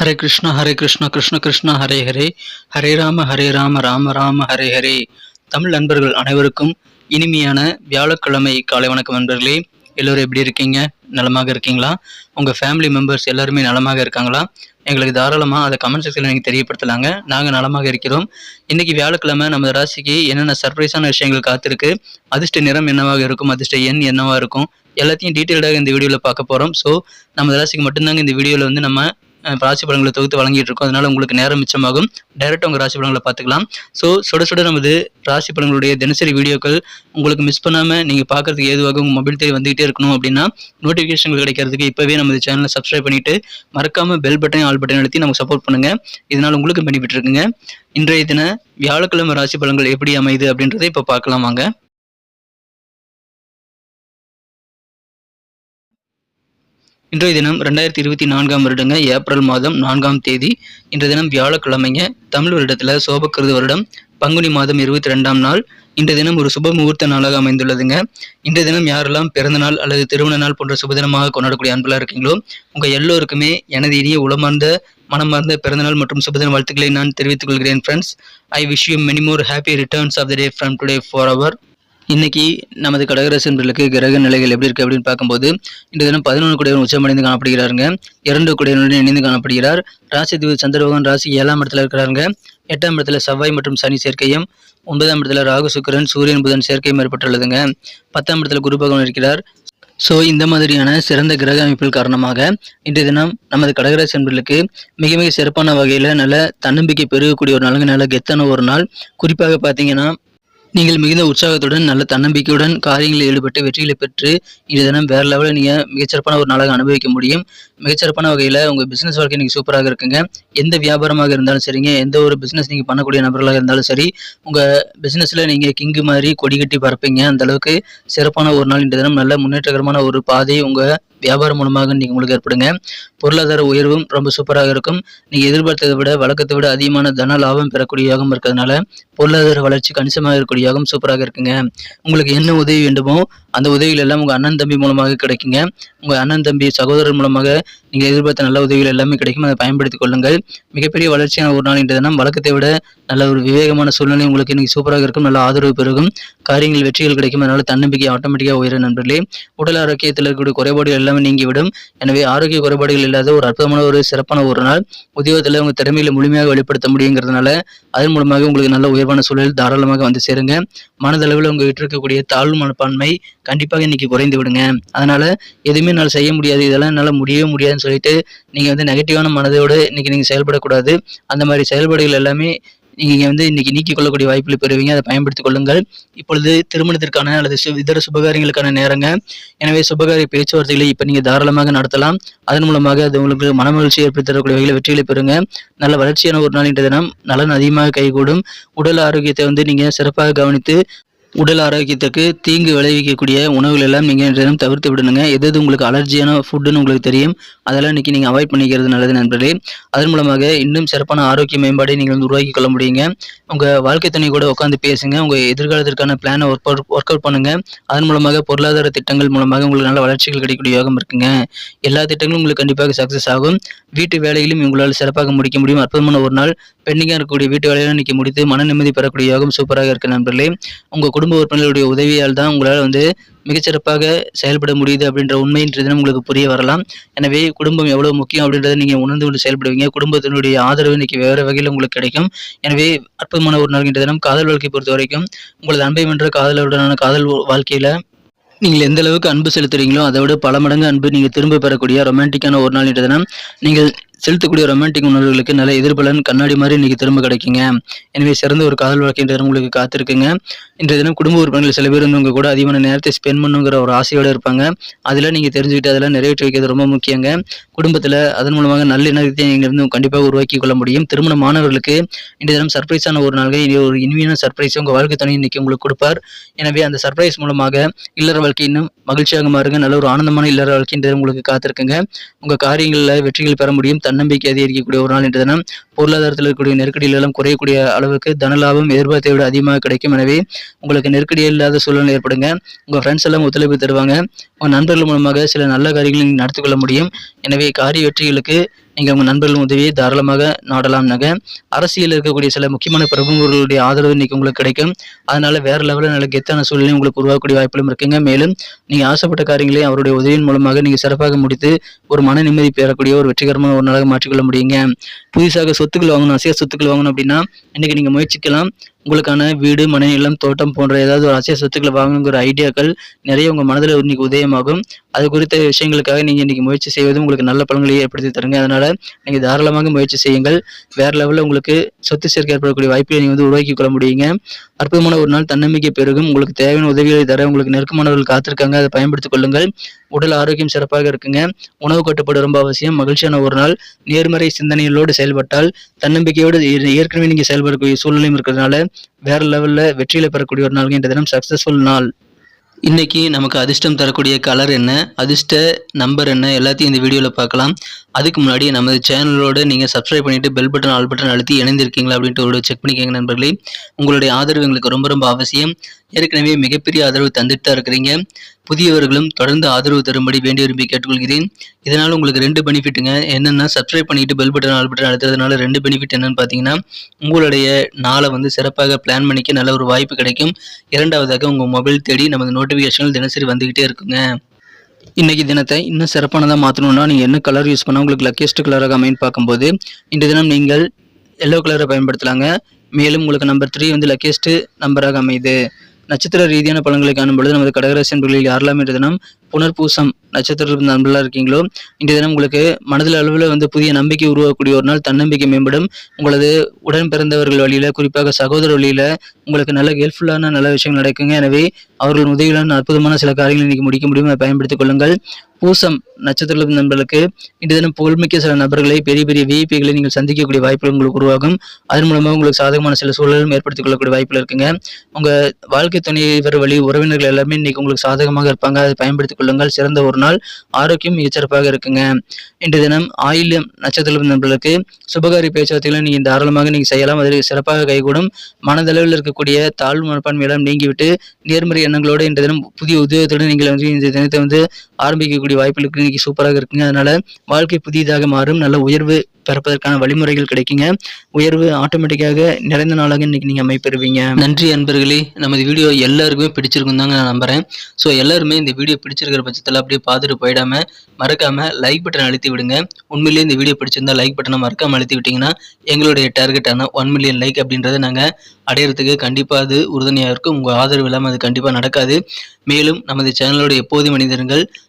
ஹரே கிருஷ்ணா ஹரே கிருஷ்ணா கிருஷ்ண கிருஷ்ணா ஹரே ஹரே. ஹரே ராம ஹரே ராம ராம ராம ஹரே ஹரே. தமிழ் நண்பர்கள் அனைவருக்கும் இனிமையான வியாழக்கிழமை காலை வணக்கம் நண்பர்களே. எல்லோரும் எப்படி இருக்கீங்க? நலமாக இருக்கீங்களா? உங்கள் ஃபேமிலி மெம்பர்ஸ் எல்லாருமே நலமாக இருக்காங்களா? எங்களுக்கு தாராளமாக அதை கமெண்ட் செக்ஷனில் நீங்கள் தெரியப்படுத்தலாங்க. நாங்கள் நலமாக இருக்கிறோம். இன்றைக்கி வியாழக்கிழமை நம்ம ராசிக்கு என்னென்ன சர்ப்ரைஸான விஷயங்கள் காத்திருக்கு? அதிர்ஷ்ட நிறம் என்னவாக இருக்கும்? அதிர்ஷ்ட எண் என்னவாக இருக்கும்? எல்லாத்தையும் டீட்டெயில்டாக இந்த வீடியோவில் பார்க்க போகிறோம் ஸோ நம்ம ராசிக்கு மட்டும்தாங்க இந்த வீடியோவில் வந்து நம்ம ராசி பலன்களை தொகுத்து வழங்கிட்டு இருக்கோம் அதனால உங்களுக்கு நேரம் மிச்சமாகும். டைரெக்டாக உங்கள் ராசி பலன்களை பார்த்துக்கலாம். ஸோ சுட சுட நமது ராசி பலன்களுடைய தினசரி வீடியோக்கள் உங்களுக்கு மிஸ் பண்ணாமல் நீங்கள் பார்க்கறதுக்கு ஏதுவாக உங்கள் மொபைல் தேடி வந்துகிட்டே இருக்கணும் அப்படின்னா நோட்டிஃபிகேஷன்கள் கிடைக்கிறதுக்கு இப்போவே நமது சேனலை சப்ஸ்கிரைப் பண்ணிட்டு மறக்காம பெல் பட்டன் ஆல் பட்டன் அழுத்தி நமக்கு சப்போர்ட் பண்ணுங்க. இதனால் உங்களுக்கு பெனிஃபிட் இருக்குங்க. இன்றைய தின வியாழக்கிழமை ராசி பலன்கள் எப்படி அமையுது அப்படின்றத இப்போ பார்க்கலாம் வாங்க. இன்றைய தினம் ரெண்டாயிரத்தி இருபத்தி நான்காம் வருடங்க ஏப்ரல் மாதம் நான்காம் தேதி. இன்றைய தினம் வியாழக்கிழமைங்க தமிழ் வருடத்தில் சோபக்கிருது வருடம் பங்குனி மாதம் இருபத்தி ரெண்டாம் நாள். இன்றைய தினம் ஒரு சுப முகூர்த்த நாளாக அமைந்துள்ளதுங்க. இன்றைய தினம் யாரெல்லாம் பிறந்த நாள் அல்லது திருமண நாள் போன்ற சுபதினமாக கொண்டாடக்கூடிய அன்பலாக இருக்கீங்களோ உங்கள் எல்லோருக்குமே எனது இனிய உளமார்ந்த மனமார்ந்த பிறந்தநாள் மற்றும் சுபதின வாழ்த்துக்களை நான் தெரிவித்துக் கொள்கிறேன் friends I wish you many more happy returns of the day from today for our இன்னைக்கு நமது கடகரசன்களுக்கு கிரக நிலைகள் எப்படி இருக்கு அப்படின்னு பார்க்கும்போது இந்த தினம் பதினொன்று குடையவன் உச்சமடைந்து காணப்படுகிறாருங்க. இரண்டு குடையவனுடன் இணைந்து காணப்படுகிறார். ராசி திவு சந்திரபகவான் ராசி ஏழாம் இடத்துல இருக்கிறாருங்க. எட்டாம் இடத்துல செவ்வாய் மற்றும் சனி சேர்க்கையும் ஒன்பதாம் இடத்துல ராகு சுக்கிரன் சூரியன் புதன் சேர்க்கையும் ஏற்பட்டுள்ளதுங்க. பத்தாம் இடத்துல குரு பகவான் இருக்கிறார். ஸோ இந்த மாதிரியான சிறந்த கிரக அமைப்பில் காரணமாக இன்றைய தினம் நமது கடகராசி என்பர்களுக்கு மிக மிக சிறப்பான வகையில் நல்ல தன்னம்பிக்கை பெருகக்கூடிய ஒரு நாளுங்க. நல்ல கெத்தான ஒரு நாள். குறிப்பாக பார்த்தீங்கன்னா நீங்கள் மிகுந்த உற்சாகத்துடன் நல்ல தன்னம்பிக்கையுடன் காரியங்களில் ஈடுபட்டு வெற்றிகளை பெற்று இந்த தினம் வேறு லெவலில் நீங்கள் மிகச்சிறப்பான ஒரு நாளாக அனுபவிக்க முடியும். மிகச்சிறப்பான வகையில் உங்கள் பிஸ்னஸ் வாழ்க்கை நீங்கள் சூப்பராக இருக்குங்க. எந்த வியாபாரமாக இருந்தாலும் சரிங்க. எந்த ஒரு பிஸ்னஸ் நீங்கள் பண்ணக்கூடிய நபர்களாக இருந்தாலும் சரி உங்கள் பிஸ்னஸில் நீங்கள் கிங்கு மாதிரி கொடி கட்டி பறப்பீங்க. அந்த அளவுக்கு சிறப்பான ஒரு நாள் இந்த தினம். நல்ல முன்னேற்றகரமான ஒரு பாதை உங்கள் வியாபாரம் மூலமாக நீங்கள் உங்களுக்கு ஏற்படுங்க. பொருளாதார உயர்வும் ரொம்ப சூப்பராக இருக்கும். நீங்கள் எதிர்பார்த்ததை விட வழக்கத்தை விட அதிகமான தன லாபம் பெறக்கூடிய யோகம் இருக்கிறதுனால பொருளாதார வளர்ச்சி கணிசமாக இருக்கக்கூடிய யோகம் சூப்பராக இருக்குங்க. உங்களுக்கு என்ன உதவி வேண்டுமோ அந்த உதவிகள் எல்லாம் உங்கள் அண்ணன் தம்பி மூலமாக கிடைக்குங்க. உங்கள் அண்ணன் தம்பி சகோதரர் மூலமாக நீங்கள் எதிர்பார்த்த நல்ல உதவிகள் எல்லாமே கிடைக்கும். அதை பயன்படுத்திக் கொள்ளுங்கள். மிகப்பெரிய வளர்ச்சியான ஒரு நாள் இன்றைய தினம். வழக்கத்தை விட நல்ல ஒரு விவேகமான சூழ்நிலை உங்களுக்கு இன்னைக்கு சூப்பராக இருக்கும். நல்ல ஆதரவு பெருகும். காரியங்கள் வெற்றிகள் கிடைக்கும். அதனால தன்னம்பிக்கை ஆட்டோமேட்டிக்காக உயரும் நண்பர்களே. உடல் ஆரோக்கியத்தில் இருக்கக்கூடிய குறைபாடுகள் எல்லாமே நீங்கிவிடும். எனவே ஆரோக்கிய குறைபாடுகள் இல்லாத ஒரு அற்புதமான ஒரு சிறப்பான ஒரு நாள். உத்தியோகத்தில் உங்கள் திறமையில முழுமையாக வெளிப்படுத்த முடியுங்கிறதுனால அதன் மூலமாக உங்களுக்கு நல்ல உயர்வான சூழல் தாராளமாக வந்து சேருங்க. மனதளவில் உங்ககிட்ட இருக்கக்கூடிய தாழ்வு மனப்பான்மை கண்டிப்பாக இன்னைக்கு குறைந்து விடுங்க. அதனால எதுவுமே என்னால் செய்ய முடியாது. இதெல்லாம் என்னால் முடியவே முடியாதுன்னு சொல்லிட்டு நீங்கள் வந்து நெகட்டிவான மனதோடு இன்னைக்கு நீங்கள் செயல்படக்கூடாது. அந்த மாதிரி செயல்பாடுகள் எல்லாமே நீங்கள் வந்து இன்னைக்கு நீக்கிக் கொள்ளக்கூடிய வாய்ப்புகளை பெறுவீங்க. அதை பயன்படுத்திக் கொள்ளுங்கள். இப்பொழுது திருமணத்திற்கான அல்லது சு- இதர சுபகாரியங்களுக்கான நேரங்க. எனவே சுபகாரிய பேச்சுவார்த்தைகளை இப்போ நீங்கள் தாராளமாக நடத்தலாம். அதன் மூலமாக அது உங்களுக்கு மனமகிழ்ச்சி ஏற்படுத்தி தரக்கூடிய வகையில் வெற்றிகளை பெறுங்க. நல்ல வளர்ச்சியான ஒரு நாள் இன்றைய தினம். நலன் அதிகமாக கைகூடும். உடல் ஆரோக்கியத்தை வந்து நீங்கள் சிறப்பாக கவனித்து உடல் ஆரோக்கியத்துக்கு தீங்கு விளைவிக்கக்கூடிய உணவுகள் எல்லாம் நீங்கள் இன்றைய தினம் தவிர்த்து விடணுங்க. எது எது உங்களுக்கு அலர்ஜியான ஃபுட்டுன்னு உங்களுக்கு தெரியும் அதெல்லாம் இன்னைக்கு நீங்கள் அவாய்ட் பண்ணிக்கிறது நல்லது நண்பர்களே. அதன் மூலமாக இன்னும் சிறப்பான ஆரோக்கிய மேம்பாடை நீங்கள் வந்து உருவாக்கி கொள்ள முடியுங்க. உங்கள் வாழ்க்கை துணை கூட உட்காந்து பேசுங்க. உங்கள் எதிர்காலத்திற்கான பிளானை ஒர்க் அவுட் ஒர்க் அவுட் பண்ணுங்க. அதன் மூலமாக பொருளாதார திட்டங்கள் மூலமாக உங்களுக்கு நல்ல வளர்ச்சிகள் கிடைக்கக்கூடிய யோகம் இருக்குங்க. எல்லா திட்டங்களும் உங்களுக்கு கண்டிப்பாக சக்ஸஸ் ஆகும். வீட்டு வேலையிலும் உங்களால் சிறப்பாக முடிக்க முடியும். அற்புதமான ஒரு நாள். பெண்டிங்காக இருக்கக்கூடிய வீட்டு வேலையெல்லாம் இன்றைக்கி முடித்து மன நிம்மதி பெறக்கூடிய யோகம் சூப்பராக இருக்கு நண்பர்களே. உங்கள் குடும்ப குடும்ப உறுப்பினர்களுடைய உதவியால் தான் உங்களால் வந்து மிகச்சிறப்பாக செயல்பட முடியுது அப்படின்ற உண்மைன்றது தினம் உங்களுக்கு புரிய வரலாம். எனவே குடும்பம் எவ்வளவு முக்கியம் அப்படின்றத நீங்கள் உணர்ந்து கொண்டு செயல்படுவீங்க. குடும்பத்தினுடைய ஆதரவு இன்னைக்கு வேறு வகையில் உங்களுக்கு கிடைக்கும். எனவே அற்புதமான ஒரு நாள் தினம். காதல் வாழ்க்கை பொறுத்த வரைக்கும் உங்களது அன்பை வென்ற காதலுடனான காதல் வாழ்க்கையில் நீங்கள் எந்த அளவுக்கு அன்பு செலுத்துறீங்களோ அதை விட பல மடங்கு அன்பு நீங்கள் திரும்ப பெறக்கூடிய ரொமான்டிக்கான ஒரு நாள் இன்றைய தினம். நீங்கள் செலுத்தக்கூடிய ரொமான்டிக் உணர்வுகளுக்கு நல்ல எதிர்பலன் கண்ணாடி மாதிரி இன்னைக்கு திரும்ப கிடைக்குங்க. எனவே சிறந்த ஒரு காதல் வாழ்க்கை தினம் உங்களுக்கு காத்திருக்குங்க. இன்றைய தினம் குடும்ப உறுப்பினர்கள் சில பேர் வந்து உங்க கூட அதிகமான நேரத்தை ஸ்பெண்ட் பண்ணுங்கிற ஒரு ஆசையோடு இருப்பாங்க. அதில் நீங்கள் தெரிஞ்சுக்கிட்டு அதெல்லாம் நிறைவேற்றி வைக்கிறது ரொம்ப முக்கியங்க. குடும்பத்தில் அதன் மூலமாக நல்ல இணக்கத்தை நீங்கள் வந்து கண்டிப்பாக உருவாக்கி கொள்ள முடியும். திருமண மாணவர்களுக்கு இன்றைய தினம் சர்ப்ரைஸான ஒரு நாள்கள் இனி ஒரு இனிமையான சர்ப்ரைஸ் உங்கள் வாழ்க்கை துணை இன்னைக்கு உங்களுக்கு கொடுப்பார். எனவே அந்த சர்ப்ரைஸ் மூலமாக இல்லற வாழ்க்கை இன்னும் மகிழ்ச்சியாக மாறுங்க நல்ல ஒரு ஆனந்தமான இல்லற வாழ்க்கை இன்றைய உங்களுக்கு காத்திருக்குங்க. உங்கள் காரியங்களில் வெற்றிகள் பெற முடியும். தன்னம்பிக்கை அதிகரிக்கக்கூடிய ஒரு நாள் இன்றைய தினம் பொருளாதாரத்தில் இருக்கக்கூடிய நெருக்கடிகள் எல்லாம் குறையக்கூடிய அளவுக்கு தன லாபம் எதிர்பார்த்தை விட அதிகமாக கிடைக்கும். எனவே உங்களுக்கு நெருக்கடி இல்லாத சூழ்நிலை ஏற்படுங்க. உங்கள் ஃப்ரெண்ட்ஸ் எல்லாம் ஒத்துழைப்பு தருவாங்க. உங்கள் நண்பர்கள் மூலமாக சில நல்ல காரியங்களை நீங்கள் நடத்தி கொள்ள முடியும். எனவே காரிய வெற்றிகளுக்கு நீங்கள் உங்கள் நண்பர்கள் உதவியை தாராளமாக நாடலாம் நக. அரசியல் இருக்கக்கூடிய சில முக்கியமான பிரமுகர்களுடைய ஆதரவு இன்னைக்கு உங்களுக்கு கிடைக்கும். அதனால வேற லெவலில் நல்ல கெத்தான சூழ்நிலை உங்களுக்கு உருவாக்கக்கூடிய வாய்ப்புகளும் இருக்குங்க. மேலும் நீங்கள் ஆசைப்பட்ட காரியங்களை அவருடைய உதவியின் மூலமாக நீங்கள் சிறப்பாக முடித்து ஒரு மன நிம்மதி பெறக்கூடிய ஒரு வெற்றிகரமான ஒரு நாளாக மாற்றிக்கொள்ள முடியுங்க. புதுசாக சொத்துக்கள் வாங்கணும் அசைய சொத்துக்கள் வாங்கணும் அப்படின்னா இன்னைக்கு நீங்கள் முயற்சிக்கலாம். உங்களுக்கான வீடு மனை நிலம் தோட்டம் போன்ற ஏதாவது ஒரு அசைய சொத்துக்களை வாங்குங்கிற ஐடியாக்கள் நிறைய உங்கள் மனதில் இன்னைக்கு உதயமாகும். அது குறித்த விஷயங்களுக்காக நீங்கள் இன்றைக்கி முயற்சி செய்வது உங்களுக்கு நல்ல பலன்களை ஏற்படுத்தி தருங்க. அதனால் நீங்கள் தாராளமாக முயற்சி செய்யுங்கள். வேறு லெவலில் உங்களுக்கு சொத்து சேர்க்கை ஏற்படக்கூடிய வாய்ப்பை நீங்கள் வந்து உருவாக்கி கொள்ள முடியுங்க. அற்புதமான ஒரு நாள் தன்னம்பிக்கை பெருகும். உங்களுக்கு தேவையான உதவிகளை தர உங்களுக்கு நெருக்கமானவர்கள் காத்திருக்காங்க. அதை பயன்படுத்திக் கொள்ளுங்கள். உடல் ஆரோக்கியம் சிறப்பாக இருக்குங்க. உணவு கட்டுப்பாடு ரொம்ப அவசியம். மகிழ்ச்சியான ஒரு நாள். நேர்மறை சிந்தனைகளோடு செயல்பட்டால் தன்னம்பிக்கையோடு ஏற்கனவே நீங்கள் செயல்படக்கூடிய சூழ்நிலையும் இருக்கிறதுனால வேற லெவலில் வெற்றியில் பெறக்கூடிய ஒரு நாள் இந்த தினம். சக்ஸஸ்ஃபுல் நாள். இன்றைக்கி நமக்கு அதிர்ஷ்டம் தரக்கூடிய கலர் என்ன? அதிர்ஷ்ட நம்பர் என்ன? எல்லாத்தையும் இந்த வீடியோவில் பார்க்கலாம். அதுக்கு முன்னாடி நமது சேனலோடு நீங்கள் சப்ஸ்கிரைப் பண்ணிவிட்டு பெல் பட்டன் ஆல் பட்டன் அழுத்தி இணைந்திருக்கீங்களா அப்படின்ட்டு ஒரு செக் பண்ணிக்கோங்க நண்பர்களே. உங்களுடைய ஆதரவு எங்களுக்கு ரொம்ப ரொம்ப அவசியம். ஏற்கனவே மிகப்பெரிய ஆதரவு தந்துட்டு தான் இருக்கிறீங்க. புதியவர்களும் தொடர்ந்து ஆதரவு தரும்படி வேண்டி விரும்பி கேட்டுக்கொள்கிறேன். இதனால் உங்களுக்கு ரெண்டு பெனிஃபிட்டுங்க. என்னென்னா சப்ஸ்கிரைப் பண்ணிட்டு பெல் பட்டன் ஆல் பட்டன் அழுத்துறதுனால ரெண்டு பெனிஃபிட் என்னன்னு பார்த்தீங்கன்னா உங்களுடைய நாளை வந்து சிறப்பாக பிளான் பண்ணிக்க நல்ல ஒரு வாய்ப்பு கிடைக்கும். இரண்டாவதாக உங்கள் மொபைல் தேடி நமது நோட்டிஃபிகேஷன்கள் தினசரி வந்துக்கிட்டே இருக்குங்க. இன்றைக்கி தினத்தை இன்னும் சிறப்பானதாக மாற்றணும்னா நீங்கள் என்ன கலர் யூஸ் பண்ணால் உங்களுக்கு லக்கியஸ்ட் கலராக அமைன்னு பார்க்கும்போது இன்றைய தினம் நீங்கள் எல்லோ கலரை பயன்படுத்தலாங்க. மேலும் உங்களுக்கு நம்பர் த்ரீ வந்து லக்கியஸ்ட் நம்பராக அமையுது. நட்சத்திர ரீதியான பலன்களை காணும் பொழுது நமது கடகராசி என்பர்களில் யாரெல்லாம் இன்றைய தினம் புனர்பூசம் நட்சத்திர நண்பர்களாக இருக்கீங்களோ இன்றைய தினம் உங்களுக்கு மனதில் அளவில் வந்து புதிய நம்பிக்கை உருவாக்கக்கூடிய ஒரு நாள் தன்னம்பிக்கை மேம்படும். உங்களது உடன் பிறந்தவர்கள் வழியில் குறிப்பாக சகோதர வழியில் உங்களுக்கு நல்ல ஹெல்ப்ஃபுல்லான நல்ல விஷயங்கள் நடக்குங்க. எனவே அவர்கள் உதவியுடன் அற்புதமான சில காரியங்களை இன்னைக்கு முடிக்க முடியும் அதை பயன்படுத்திக் கொள்ளுங்கள். பூசம் நட்சத்திரத்தில் நண்பர்களுக்கு இன்றைய தினம் புகழ்மிக்க சில நபர்களை பெரிய பெரிய விஐபிகளை நீங்கள் சந்திக்கக்கூடிய வாய்ப்புகள் உங்களுக்கு உருவாகும். அதன் மூலமாக உங்களுக்கு சாதகமான சில சூழலும் ஏற்படுத்திக் கொள்ளக்கூடிய வாய்ப்புகள் இருக்குங்க. உங்கள் வாழ்க்கை துணைவர் வழி உறவினர்கள் எல்லாமே இன்னைக்கு உங்களுக்கு சாதகமாக இருப்பாங்க. அதை பயன்படுத்தி கொள்ளுங்கள். சிறந்த ஒரு நாள். ஆரோக்கியம் மிகச்சிறப்பாக இருக்குங்க. இன்று தினம் ஆயில்யம் நட்சத்திர நண்பர்களுக்கு சுபகாரி பேச்சுவார்த்தைகளை நீங்கள் தாராளமாக நீங்கள் செய்யலாம். அதில் சிறப்பாக கைகூடும். மனதளவில் இருக்கக்கூடிய தாழ்வு மனப்பான்மையிடம் நீங்கிவிட்டு நேர்மறை எண்ணங்களோடு இன்று தினம் புதிய உத்தியோகத்துடன் நீங்கள் வந்து இந்த தினத்தை வந்து ஆரம்பிக்கக்கூடிய வாய்ப்புகளுக்கு இன்னைக்கு சூப்பராக இருக்குங்க. அதனால வாழ்க்கை புதியதாக மாறும். நல்ல உயர்வு பிறப்பதற்கான வழிமுறைகள் கிடைக்குங்க. உயர்வு ஆட்டோமேட்டிக்காக நிறைந்த நாளாக இன்னைக்கு நீங்கள் அமைப்பெறுவீங்க. நன்றி அன்பர்களே. நமது வீடியோ எல்லாருக்குமே பிடிச்சிருக்கும் தாங்க நான் நம்புகிறேன் ஸோ எல்லாருமே இந்த வீடியோ பிடிச்சிருக்கிற பட்சத்தில் அப்படியே பார்த்துட்டு போயிடாம மறக்காமல் லைக் பட்டன் அழுத்தி விடுங்க. உண்மையிலேயே இந்த வீடியோ பிடிச்சிருந்தா லைக் பட்டனை மறக்காமல் அழுத்தி விட்டிங்கன்னா எங்களுடைய டார்கெட்டான ஒன் மில்லியன் லைக் அப்படின்றத நாங்கள் அடையிறதுக்கு கண்டிப்பாக அது உறுதுணையாக இருக்கும். உங்கள் ஆதரவு இல்லாமல் அது கண்டிப்பாக நடக்காது. மேலும் நமது சேனலோட எப்போதும் மனிதர்கள்